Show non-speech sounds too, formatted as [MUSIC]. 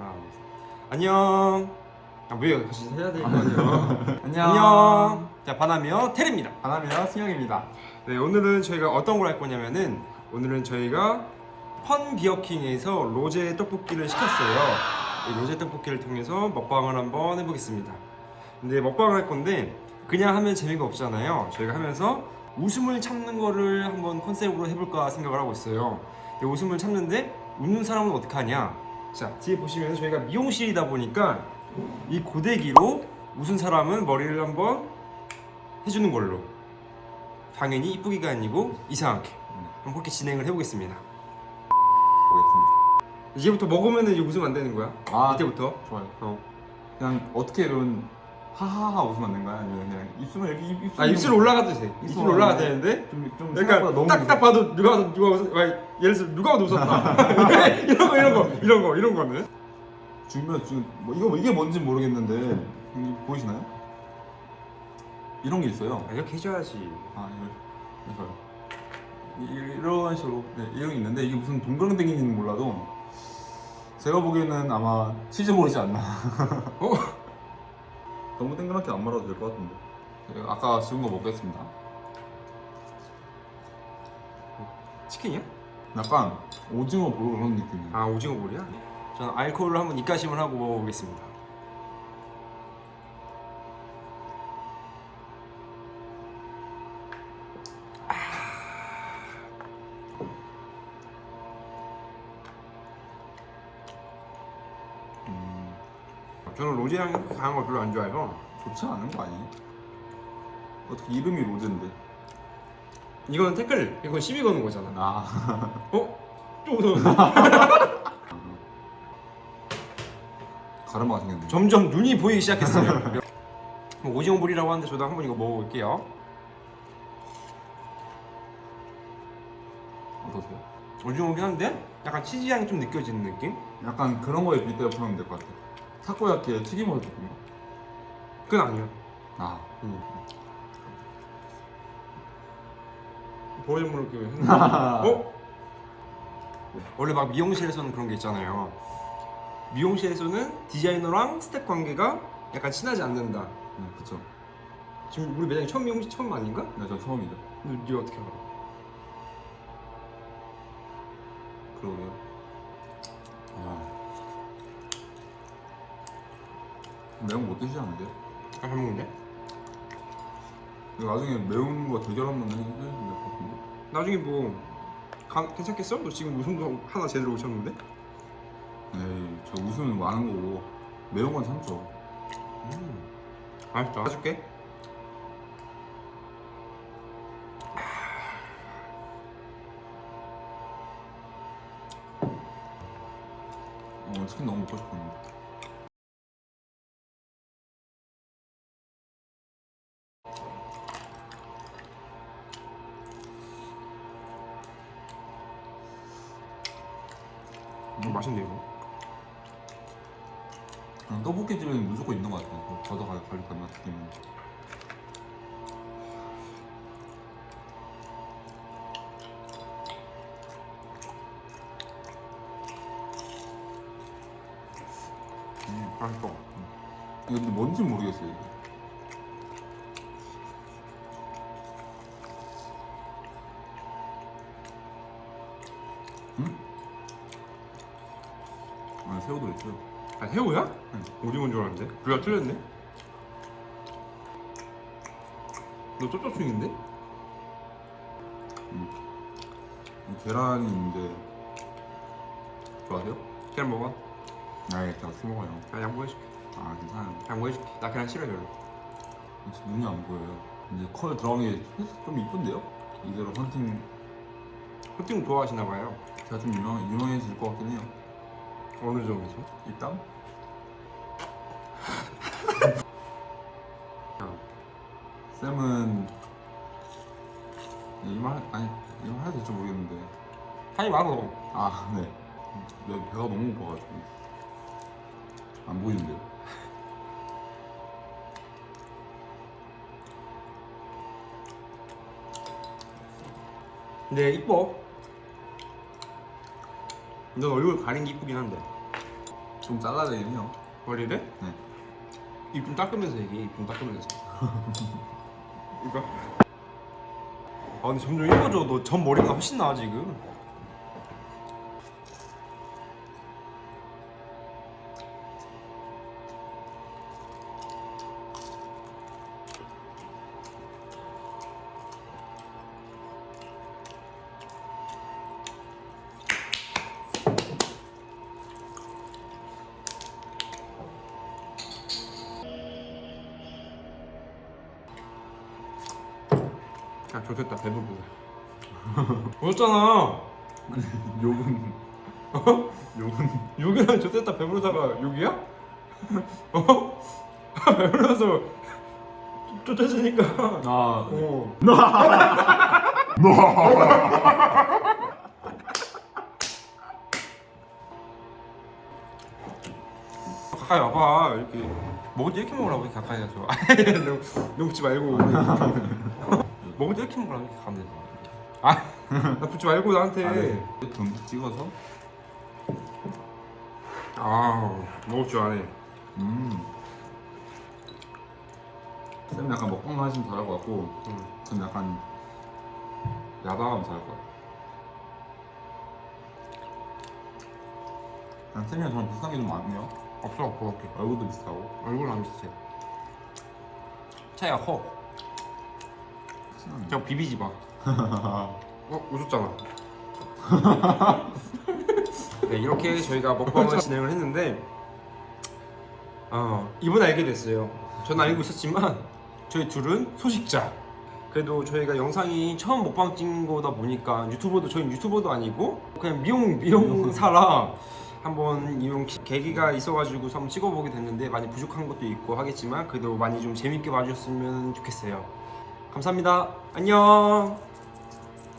하나, 둘, 셋. 안녕. 아 왜요? 같이 해야 될 거 아니에요. [LAUGHS] 안녕. 안녕. 자 바나미어 테리입니다. 바나미와 승영입니다. 네 오늘은 저희가 어떤 걸 할 거냐면은 오늘은 저희가 펀 비어킹에서 로제 떡볶이를 시켰어요. 이 로제 떡볶이를 통해서 먹방을 한번 해보겠습니다. 근데 먹방을 할 건데 그냥 하면 재미가 없잖아요. 저희가 하면서 웃음을 참는 거를 한번 컨셉으로 해볼까 생각을 하고 있어요. 근데 웃음을 참는데 웃는 사람은 어떻게 하냐? 자 뒤에 보시면 저희가 미용실이다 보니까 이 고데기로 웃은 사람은 머리를 한번 해주는 걸로 당연히 이쁘기가 아니고 이상하게 한번 그렇게 진행을 해보겠습니다. 보겠습니다. 이제부터 먹으면 이제 웃으면 안 되는 거야? 아, 이때부터? 좋아요. 어. 그냥 어떻게 이런 하하하 웃으면 안 된가요? 아니면 그냥 입술만 이렇게 입, 입술 아 입술 올라가도 돼. 입술 올라가도. 되는데. 좀, 좀 그러니까 생각보다 너무 딱딱 봐도 누가 봐도 누가 웃, 아, 예를 들어 누가 봐도 웃었다. [LAUGHS] 이런 거 이런 거 이런 거 이런 거는. 주면 지금 뭐 이거 이게 뭔지 모르겠는데 보이시나요? 이런 게 있어요. 아, 이렇게 해줘야지. 아 이거 이거 이런 식으로 네, 이런 게 있는데 이게 무슨 동그랑땡기인지는 몰라도 제가 보기에는 아마 치즈볼이지 않나. 어? 너무 땡그랗게 안 말아도 될 것 같은데. 네, 아까 지은 거 먹겠습니다. 치킨이야? 약간 오징어 볼 그런 느낌이에요. 아 오징어 볼이야? 저는 알코올을 한번 입가심을 하고 먹어보겠습니다. 저는 로제 향이 그렇게 강한 걸 별로 안 좋아해서 좋지 않은 거 아니에요? 어떻게 이름이 로제인데? 이거는 태클 이건 시비 거는 거잖아. 아, 어? 또 웃었네. [LAUGHS] 가르마가 생겼네. 점점 눈이 보이기 시작했어요. [LAUGHS] 뭐 오징어 볼이라고 하는데 저도 한번 이거 먹어볼게요. 어떠세요? 오징어긴 한데 약간 치즈 향이 좀 느껴지는 느낌? 약간 그런 거에 빗대어 보면 될 것 같아요. 타코야끼에 튀김옷 느낌. 그건 아니야. 아, 보여주면 이렇게 [LAUGHS] 어? 원래 막 미용실에서는 그런 게 있잖아요. 미용실에서는 디자이너랑 스텝 관계가 약간 친하지 않는다. 네, 그쵸. 지금 우리 매장이 처음 미용실 처음 아닌가? 네, 저 처음이죠. 근데 네가 어떻게 알아? 그러게요. 매운 거못 않으세요? 아, 잘 먹는데? 나중에 매운 거 대결 한번 해주시면 될 것 같은데. 나중에 뭐 가, 괜찮겠어? 너 지금 웃음도 하나 제대로 오셨는데? 에이, 저 웃으면 많은 거고 매운 건 참죠. 음. 맛있다. 해줄게. 어, 치킨 너무 먹고 싶었는데. 음, 맛있네 이거. 그냥 떡볶이 집에는 무조건 있는 것 같아요. 저도 갈 갈비탕 느낌은. 음, 맛있어. 이거 근데 뭔지 모르겠어요. 이게. 새우도 있어요. 아 새우야? 응. 오징어인 줄 알았는데. 그가 틀렸네. 너 쩝쩝충인데? 이 계란이 있는데 좋아하세요? 계란 먹어. 아, 제가 술 먹어요. 아 양보해줄게. 아 괜찮아요. 양보해줄게. 나 계란 싫어 별로. 진짜 눈이 안 보여요. 이제 컬 들어간 게좀 이쁜데요? 이대로 헌팅 호팅 좋아하시나 봐요. 제가 좀 유명 유명해질 것 같긴 해요. 어느 점에서? 입담? [LAUGHS] 쌤은 이말 아니 이말 해도 될지 모르겠는데 하지 마 너. 아 네. 내 배가 너무 고파가지고 안 보이는데요. 근데 이뻐. 넌 얼굴 가린 게 이쁘긴 한데. 좀 되긴 해요. 머리를? 네. 입 좀 닦으면서 얘기해 입 좀 닦으면서 이거 [LAUGHS] 아 근데 점점 이뻐져 너 전 머리가 훨씬 나아 지금 아 좋겠다 배부르다 [LAUGHS] 보셨잖아. [LAUGHS] 욕은 욕은. 욕이랑 좋겠다 배부르다가 욕이야? [LAUGHS] 어? 배불러서 쫓아지니까. 아 어. 가까이 와봐 이렇게. 먹을 때 이렇게 먹으라고 이렇게 가까이 가서. 너무 너무 붙지 말고 먹을 때 이렇게 먹으라고 이렇게 가면 되잖아 아나 붙지 말고 나한테 아, 네. 듬뿍 찍어서 아 먹을 줄 아네 음. 쌤 약간 먹방 하시면 잘할 것 같고 응. 전 약간 야방하면 잘할 것 같아요. 난 쌤이랑 저랑 비슷한 게 좀 많네요. 없어 없게 얼굴도 비슷하고. 얼굴은 안 비슷해 차이가 커 저 비비지 마. [LAUGHS] 어? 웃었잖아. [LAUGHS] 네 이렇게 저희가 먹방을 진행을 했는데 어, 이번에 알게 됐어요. 저는 알고 있었지만 저희 둘은 소식자. 그래도 저희가 영상이 처음 먹방 찍은 거다 보니까 유튜버도 저희 유튜버도 아니고 그냥 미용 미용사라 한번 기- 계기가 있어가지고 한번 찍어보게 됐는데 많이 부족한 것도 있고 하겠지만 그래도 많이 좀 재밌게 봐주셨으면 좋겠어요 감사합니다. 안녕